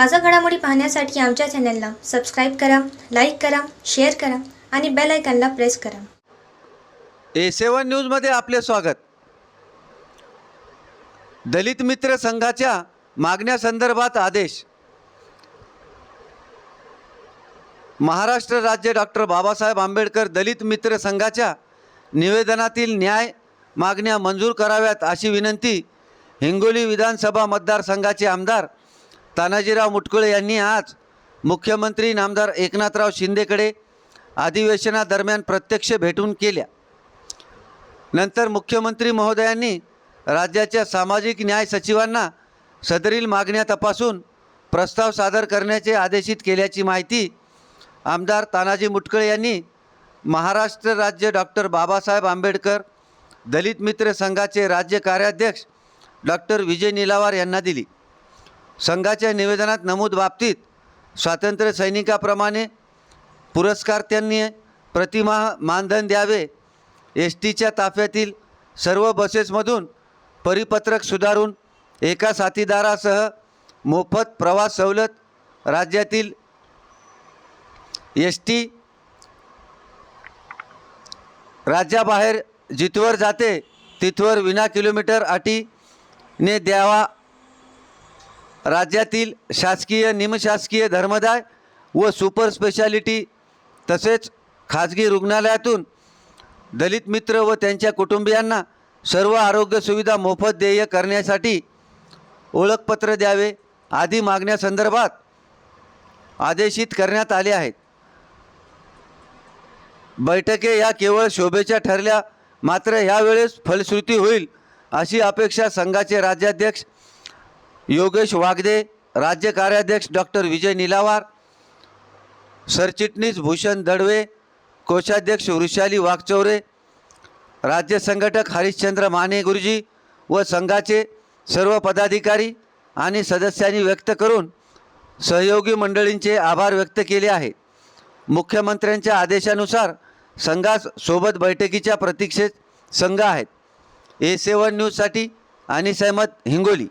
ताजा घडामोडी पाहण्यासाठी आमच्या चॅनलला सबस्क्राईब करा लाईक करा शेअर करा आणि बेल आयकॉनला प्रेस करा. ए सेवन न्यूजमध्ये आपले स्वागत. दलित मित्र संघाच्या मागण्यासंदर्भात आदेश. महाराष्ट्र राज्य डॉक्टर बाबासाहेब आंबेडकर दलित मित्र संघाच्या निवेदनातील न्याय मागण्या मंजूर कराव्यात अशी विनंती हिंगोली विधानसभा मतदारसंघाचे आमदार तानाजीराव मुटकुळे यांनी आज मुख्यमंत्री नामदार एकनाथराव शिंदेकडे अधिवेशनादरम्यान प्रत्यक्ष भेटून केल्या. नंतर मुख्यमंत्री महोदयांनी राज्याच्या सामाजिक न्याय सचिवांना सदरील मागण्या तपासून प्रस्ताव सादर करण्याचे आदेशित केल्याची माहिती आमदार तानाजी मुटकळे यांनी महाराष्ट्र राज्य डॉक्टर बाबासाहेब आंबेडकर दलित मित्र संघाचे राज्य कार्याध्यक्ष डॉक्टर विजय निलावार यांना दिली. संघाच्या निवेदनात नमूद बाबतीत स्वातंत्र्य सैनिकाप्रमाणे पुरस्कारत्यांनी प्रतिमाह मानधन द्यावे एस टीच्या ताफ्यातील सर्व बसेसमधून परिपत्रक सुधारून एका साथीदारासह मोफत प्रवास सवलत राज्यातील एस टी राज्याबाहेर जिथवर जाते तिथवर विना किलोमीटर अटीने द्यावा राज्यातील शासकीय निमशासकीय धर्मदाय व सुपर स्पेशालिटी तसेच खाजगी रुग्णालयातून दलित मित्र व त्यांच्या कुटुंबियांना सर्व आरोग्य सुविधा मोफत देय करण्यासाठी ओळखपत्र द्यावे आदी मागण्यासंदर्भात आदेशित करण्यात आले आहेत. बैठके या केवळ शोभेच्या ठरल्या मात्र ह्यावेळेस फलश्रुती होईल अशी अपेक्षा संघाचे राज्याध्यक्ष योगेश वागदे राज्य कार्याध्यक्ष डॉक्टर विजय निलावार सरचिटणीस भूषण दडवे कोषाध्यक्ष वृषाली वाघचौरे राज्य संघटक हरिश्चंद्र माने गुरुजी व संघाचे सर्व पदाधिकारी आणि सदस्यांनी व्यक्त करून सहयोगी मंडळींचे आभार व्यक्त केले आहे. मुख्यमंत्र्यांच्या आदेशानुसार संघास सोबत बैठकीच्या प्रतीक्षेत संघ आहेत. ए सेवन न्यूजसाठी आणि सहमत हिंगोली.